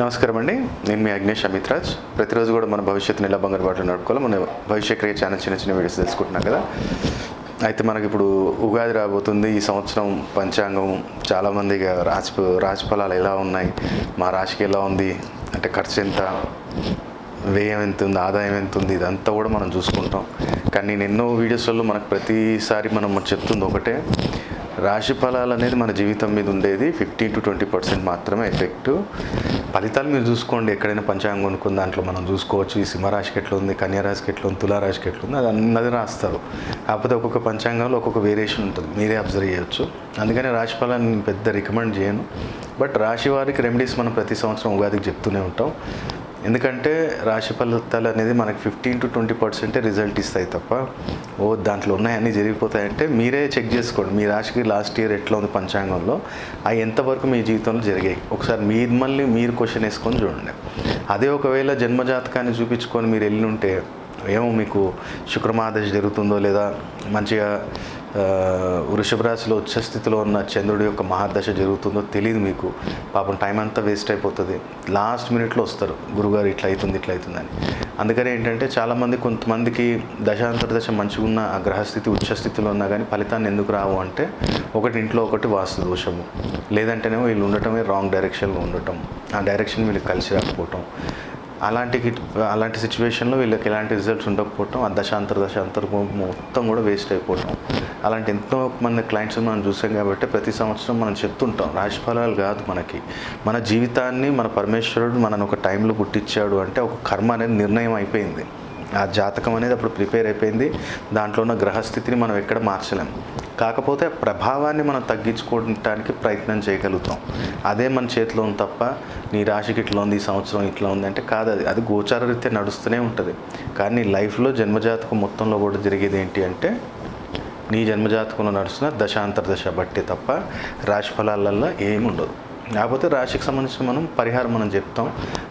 నమస్కారం అండి నేను మీ అగ్నేష్ అమిత్రాజ్ ప్రతిరోజు కూడా మన భవిష్యత్తుని ఎలా బంగారు బాటలు నడుపుకోవాలి మన భవిష్య క్రియ ఛానల్ చిన్న చిన్న వీడియోస్ తెలుసుకుంటున్నాం కదా. అయితే మనకి ఇప్పుడు ఉగాది రాబోతుంది. ఈ సంవత్సరం పంచాంగం చాలామంది ఇక రాజఫలాలు ఎలా ఉన్నాయి? మా రాశికి ఎలా ఉంది? అంటే ఖర్చు ఎంత? వ్యయం ఎంత ఉంది? ఆదాయం ఎంత ఉంది? ఇదంతా కూడా మనం చూసుకుంటాం. కానీ నేను ఎన్నో వీడియోస్లలో మనకు ప్రతిసారి మనం చెప్తుంది ఒకటే. రాశి ఫలాలు అనేది మన జీవితం మీద ఉండేది. ఫిఫ్టీన్ టు ట్వంటీ పర్సెంట్ మాత్రమే ఎఫెక్ట్. ఫలితాలు మీరు చూసుకోండి. ఎక్కడైనా పంచాంగం కొనుక్కున్న దాంట్లో మనం చూసుకోవచ్చు. ఈ సింహరాశికి ఎట్లా ఉంది? కన్యారాశికి ఎట్లా ఉంది? తులారాశికి ఎట్లా ఉంది? అది అన్నది రాస్తారు. కాకపోతే ఒక్కొక్క పంచాంగంలో ఒక్కొక్క వేరియేషన్ ఉంటుంది. మీరే అబ్జర్వ్ చేయొచ్చు. అందుకని రాశి ఫలాన్ని నేను పెద్ద రికమెండ్ చేయను. బట్ రాశి వారికి రెమెడీస్ మనం ప్రతి సంవత్సరం ఉగాదికి చెప్తూనే ఉంటాం. ఎందుకంటే రాశి ఫలితాలు అనేది మనకి ఫిఫ్టీన్ టు ట్వంటీ పర్సెంటే రిజల్ట్ ఇస్తాయి తప్ప ఓ దాంట్లో ఉన్నాయన్నీ జరిగిపోతాయంటే మీరే చెక్ చేసుకోండి. మీ రాశికి లాస్ట్ ఇయర్ ఎట్లా ఉంది పంచాంగంలో? అవి ఎంతవరకు మీ జీవితంలో జరిగాయి? ఒకసారి మీరు మళ్ళీ మీరు క్వశ్చన్ వేసుకొని చూడండి. అదే ఒకవేళ జన్మజాతకాన్ని చూపించుకొని మీరు వెళ్ళి ఉంటే ఏమో మీకు శుక్రమహాదశ జరుగుతుందో లేదా మంచిగా వృషభ రాశిలో ఉచ్చ స్థితిలో ఉన్న చంద్రుడి యొక్క మహాదశ జరుగుతుందో తెలియదు మీకు. పాపం టైం అంతా వేస్ట్ అయిపోతుంది. లాస్ట్ మినిట్లో వస్తారు. గురుగారు ఇట్లా అవుతుంది ఇట్లా అవుతుందని అందుకని ఏంటంటే చాలామంది కొంతమందికి దశాంతర దశ మంచిగా ఉన్న ఆ గ్రహస్థితి ఉచ్చ స్థితిలో ఉన్నా కానీ ఫలితాన్ని ఎందుకు రావు అంటే ఒకటి ఇంట్లో ఒకటి వాస్తు దోషము. లేదంటేనేమో వీళ్ళు ఉండటమే రాంగ్ డైరెక్షన్లో ఉండటం. ఆ డైరెక్షన్ వీళ్ళకి కలిసి రాకపోవటం. అలాంటి అలాంటి సిచ్యువేషన్లో వీళ్ళకి ఎలాంటి రిజల్ట్స్ ఉండకపోవటం ఆ దశాంతర దశాంతర మొత్తం కూడా వేస్ట్ అయిపోవటం. అలాంటి ఎంతో మంది క్లయింట్స్ మనం చూసాం కాబట్టి ప్రతి సంవత్సరం మనం చెప్తుంటాం రాశి ఫలాలు కాదు మనకి. మన జీవితాన్ని మన పరమేశ్వరుడు మనను ఒక టైంలో పుట్టించాడు అంటే ఒక కర్మ అనేది నిర్ణయం అయిపోయింది. ఆ జాతకం అనేది అప్పుడు ప్రిపేర్ అయిపోయింది. దాంట్లో ఉన్న గ్రహస్థితిని మనం ఎక్కడ మార్చలేం. కాకపోతే ప్రభావాన్ని మనం తగ్గించుకోవడానికి ప్రయత్నం చేయగలుగుతాం. అదే మన చేతిలో ఉంది తప్ప నీ రాశికి ఇట్లా ఉంది ఈ సంవత్సరం ఇట్లా ఉంది అంటే కాదు అది. అది గోచార రీత్యా నడుస్తూనే ఉంటుంది. కానీ నీ లైఫ్లో జన్మజాతకం మొత్తంలో కూడా జరిగేది ఏంటి అంటే నీ జన్మజాతకంలో నడుస్తున్న దశాంతర దశ బట్టి తప్ప రాశి ఫలాలల్లో ఏమి ఉండదు కాకపోతే రాశికి సంబంధించి మనం పరిహారం మనం చెప్తాం.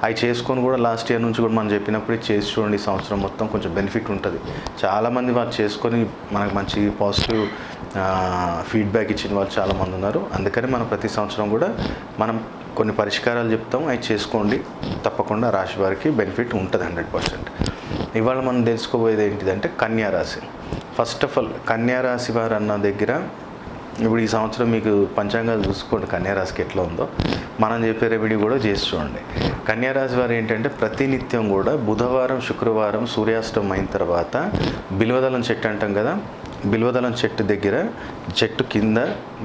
అవి చేసుకొని కూడా లాస్ట్ ఇయర్ నుంచి కూడా మనం చెప్పినప్పుడు చేసి చూడండి ఈ సంవత్సరం మొత్తం కొంచెం బెనిఫిట్ ఉంటుంది. చాలామంది వాళ్ళు చేసుకొని మనకు మంచి పాజిటివ్ ఫీడ్బ్యాక్ ఇచ్చిన వాళ్ళు చాలామంది ఉన్నారు. అందుకని మనం ప్రతి సంవత్సరం కూడా మనం కొన్ని పరిష్కారాలు చెప్తాం. అవి చేసుకోండి. తప్పకుండా రాశి వారికి బెనిఫిట్ ఉంటుంది హండ్రెడ్ పర్సెంట్. ఇవాళ మనం తెలుసుకోబోయేది ఏంటిదంటే కన్యారాశి ఫస్ట్ ఆఫ్ ఆల్ కన్యారాశి వారు అన్న దగ్గర ఇప్పుడు ఈ సంవత్సరం మీకు పంచాంగాలు చూసుకోండి కన్యారాశికి ఎట్లా ఉందో. మనం చెప్పే రెమెడీ కూడా చేసి చూడండి. కన్యారాశి వారు ఏంటంటే ప్రతినిత్యం కూడా బుధవారం శుక్రవారం సూర్యాస్తం అయిన తర్వాత బిల్వదళం చెట్టు అంటాం కదా బిల్వదళం చెట్టు దగ్గర చెట్టు కింద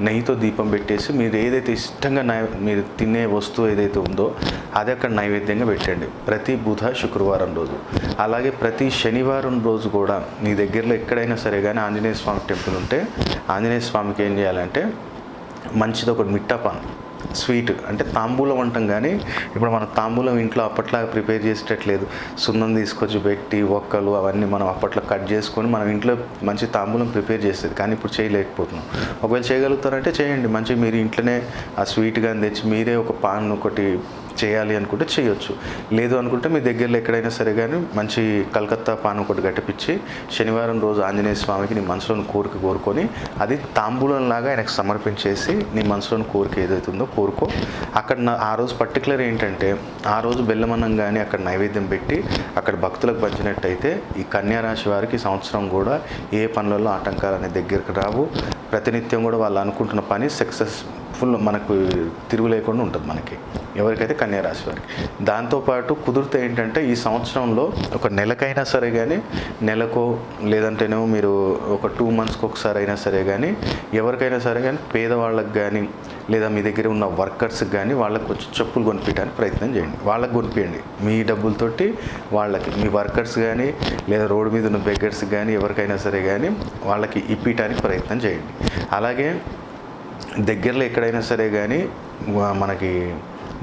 నెయ్యితో దీపం పెట్టేసి మీరు ఏదైతే ఇష్టంగా నై మీరు తినే వస్తువు ఏదైతే ఉందో అది అక్కడ నైవేద్యంగా పెట్టండి. ప్రతి బుధ శుక్రవారం రోజు. అలాగే ప్రతి శనివారం రోజు కూడా మీ దగ్గరలో ఎక్కడైనా సరే కానీ ఆంజనేయ స్వామి టెంపుల్ ఉంటే ఆంజనేయ స్వామికి ఏం చేయాలంటే మంచిది ఒకటి మిట్టపాన్. స్వీట్ అంటే తాంబూలం అంటాం కానీ ఇప్పుడు మన తాంబూలం ఇంట్లో అప్పట్లో ప్రిపేర్ చేసేటట్లేదు. సున్నం తీసుకొచ్చి పెట్టి ఒక్కలు అవన్నీ మనం అప్పట్లో కట్ చేసుకొని మనం ఇంట్లో మంచి తాంబూలం ప్రిపేర్ చేసేది. కానీ ఇప్పుడు చేయలేకపోతున్నాం. ఒకవేళ చేయగలుగుతారంటే చేయండి. మంచిగా మీరు ఇంట్లోనే ఆ స్వీట్ కానీ తెచ్చి మీరే ఒక పాన్ ఒకటి చేయాలి అనుకుంటే చేయొచ్చు. లేదు అనుకుంటే మీ దగ్గరలో ఎక్కడైనా సరే కానీ మంచి కలకత్తా పాను ఒకటి గట్టిపించి శనివారం రోజు ఆంజనేయ స్వామికి నీ మనసులోని కోరిక కోరుకొని అది తాంబూలంలాగా ఆయనకు సమర్పించేసి నీ మనసులోని కోరిక ఏదైతే ఉందో కోరుకో. అక్కడ ఆ రోజు పర్టికులర్ ఏంటంటే ఆ రోజు బెల్లమన్నం కానీ అక్కడ నైవేద్యం పెట్టి అక్కడ భక్తులకు పంచినట్టయితే ఈ కన్యా రాశి వారికి సంవత్సరం కూడా ఏ పనులలో ఆటంకాలు అనే దగ్గరికి రావు. ప్రతినిత్యం కూడా వాళ్ళు అనుకుంటున్న పని సక్సెస్ ఫుల్ మనకు తిరుగు లేకుండా ఉంటుంది మనకి. ఎవరికైతే కన్యా రాశి వారికి దాంతోపాటు కుదిరితే ఏంటంటే ఈ సంవత్సరంలో ఒక నెలకైనా సరే కానీ నెలకో లేదంటేనేమో మీరు ఒక టూ మంత్స్కి ఒకసారి అయినా సరే కానీ ఎవరికైనా సరే కానీ పేదవాళ్ళకి కానీ లేదా మీ దగ్గర ఉన్న వర్కర్స్కి కానీ వాళ్ళకి కొంచెం చెప్పులు కొనిపించడానికి ప్రయత్నం చేయండి. వాళ్ళకి కొనిపించండి. మీ డబ్బులతోటి వాళ్ళకి మీ వర్కర్స్ కానీ లేదా రోడ్డు మీద ఉన్న బెగ్గర్స్కి కానీ ఎవరికైనా సరే కానీ వాళ్ళకి ఇప్పించడానికి ప్రయత్నం చేయండి. అలాగే దగ్గరలో ఎక్కడైనా సరే కానీ మనకి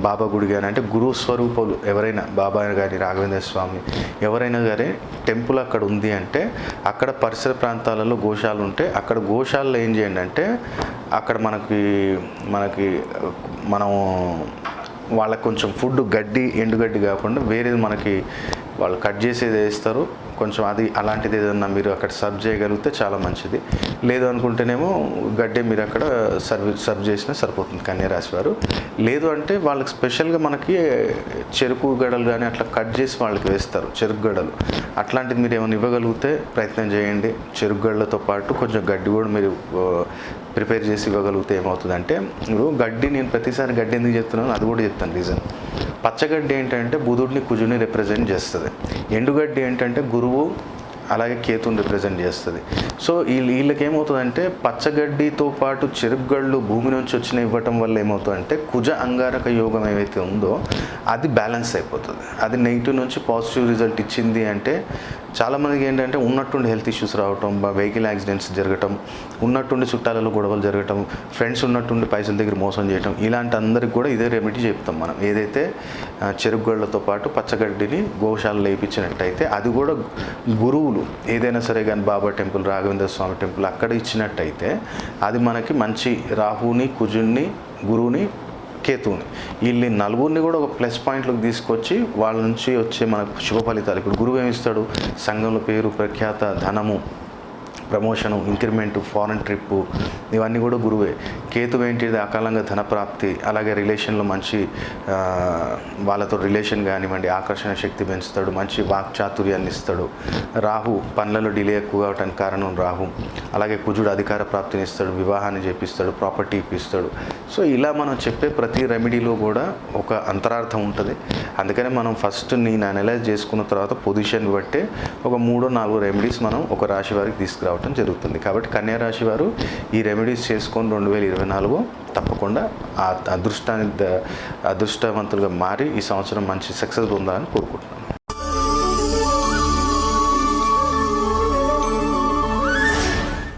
బాబా గుడి కానీ అంటే గురు స్వరూపాలు ఎవరైనా బాబా కానీ రాఘవేంద్ర స్వామి ఎవరైనా కానీ టెంపుల్ అక్కడ ఉంది అంటే అక్కడ పరిసర ప్రాంతాలలో గోశాలు ఉంటే అక్కడ గోశాలలో ఏం చేయండి అంటే అక్కడ మనకి మనకి మనం వాళ్ళకి కొంచెం ఫుడ్ గడ్డి ఎండుగడ్డి కాకుండా వేరేది మనకి వాళ్ళు కట్ చేసేది వేస్తారు. కొంచెం అది అలాంటిది ఏదన్నా మీరు అక్కడ సర్వ్ చేయగలిగితే చాలా మంచిది. లేదు అనుకుంటేనేమో గడ్డే మీరు అక్కడ సర్వ్ సర్వ్ చేసినా సరిపోతుంది కన్యరాశి వారు. లేదు అంటే వాళ్ళకి స్పెషల్గా మనకి చెరుకు గడలు కానీ అట్లా కట్ చేసి వాళ్ళకి వేస్తారు చెరుకు గడలు. అట్లాంటిది మీరు ఏమైనా ఇవ్వగలిగితే ప్రయత్నం చేయండి. చెరుకు గడలతో పాటు కొంచెం గడ్డి కూడా మీరు ప్రిపేర్ చేసి ఇవ్వగలిగితే ఏమవుతుందంటే ఇప్పుడు గడ్డి నేను ప్రతిసారి గడ్డి ఎందుకు చెప్తున్నాను అది కూడా చెప్తాను రీజన్. పచ్చగడ్డి ఏంటంటే బుధుడిని కుజుని రిప్రజెంట్ చేస్తుంది. ఎండుగడ్డి ఏంటంటే గురువు అలాగే కేతుని రిప్రజెంట్ చేస్తుంది. సో వీళ్ళు వీళ్ళకి ఏమవుతుందంటే పచ్చగడ్డితో పాటు చెరుకుగళ్ళు భూమి నుంచి వచ్చిన ఇవ్వటం వల్ల ఏమవుతుందంటే కుజ అంగారక యోగం ఏవైతే ఉందో అది బ్యాలెన్స్ అయిపోతుంది. అది నెగిటివ్ నుంచి పాజిటివ్ రిజల్ట్ ఇచ్చింది అంటే చాలామందికి ఏంటంటే ఉన్నట్టుండి హెల్త్ ఇష్యూస్ రావటం వెహికల్ యాక్సిడెంట్స్ జరగటం ఉన్నట్టుండి చుట్టాలలో గొడవలు జరగటం ఫ్రెండ్స్ ఉన్నట్టుండి పైసల దగ్గర మోసం చేయటం ఇలాంటి అందరికి కూడా ఇదే రెమెడీ చెప్తాం మనం. ఏదైతే ఆ, పాటు పచ్చగడ్డిని గోశాలలో వేయించినట్టయితే అది కూడా గురువులు ఏదైనా సరే కానీ బాబా టెంపుల్ రాఘవేంద్ర స్వామి టెంపుల్ అక్కడ ఇచ్చినట్టయితే అది మనకి మంచి రాహుని కుజుణ్ణి గురువుని కేతువుని వీళ్ళని నలుగురిని కూడా ఒక ప్లస్ పాయింట్లోకి తీసుకొచ్చి వాళ్ళ నుంచి వచ్చే మనకు శుభ ఫలితాలు. ఇప్పుడు గురువు ఏమిస్తాడు సంఘంలో పేరు ప్రఖ్యాత ధనము. ప్రమోషను ఇంక్రిమెంటు ఫారెన్ ట్రిప్పు ఇవన్నీ కూడా గురువే. కేతు ఏంటిది? అకాలంగా ధనప్రాప్తి అలాగే రిలేషన్లో మంచి వాళ్ళతో రిలేషన్ కానివ్వండి ఆకర్షణ శక్తి పెంచుతాడు మంచి వాక్చాతుర్యాన్ని ఇస్తాడు. రాహు పనులలో డిలే ఎక్కువ అవటానికి కారణం రాహు. అలాగే కుజుడు అధికార ప్రాప్తిని ఇస్తాడు వివాహాన్ని చేపిస్తాడు ప్రాపర్టీ ఇప్పిస్తాడు. సో ఇలా మనం చెప్పే ప్రతి రెమెడీలో కూడా ఒక అంతరార్థం ఉంటుంది. అందుకనే మనం ఫస్ట్ నేను అనలైజ్ చేసుకున్న తర్వాత పొజిషన్ బట్టే ఒక మూడో నాలుగు రెమెడీస్ మనం ఒక రాశి వారికి రావటం జరుగుతుంది. కాబట్టి కన్యా రాశి వారు ఈ రెమెడీస్ చేసుకొని రెండు వేల ఇరవై నాలుగు తప్పకుండా ఆ అదృష్టాన్ని అదృష్టవంతులుగా మారి ఈ సంవత్సరం మంచి సక్సెస్ పొందాలని కోరుకుంటున్నాను.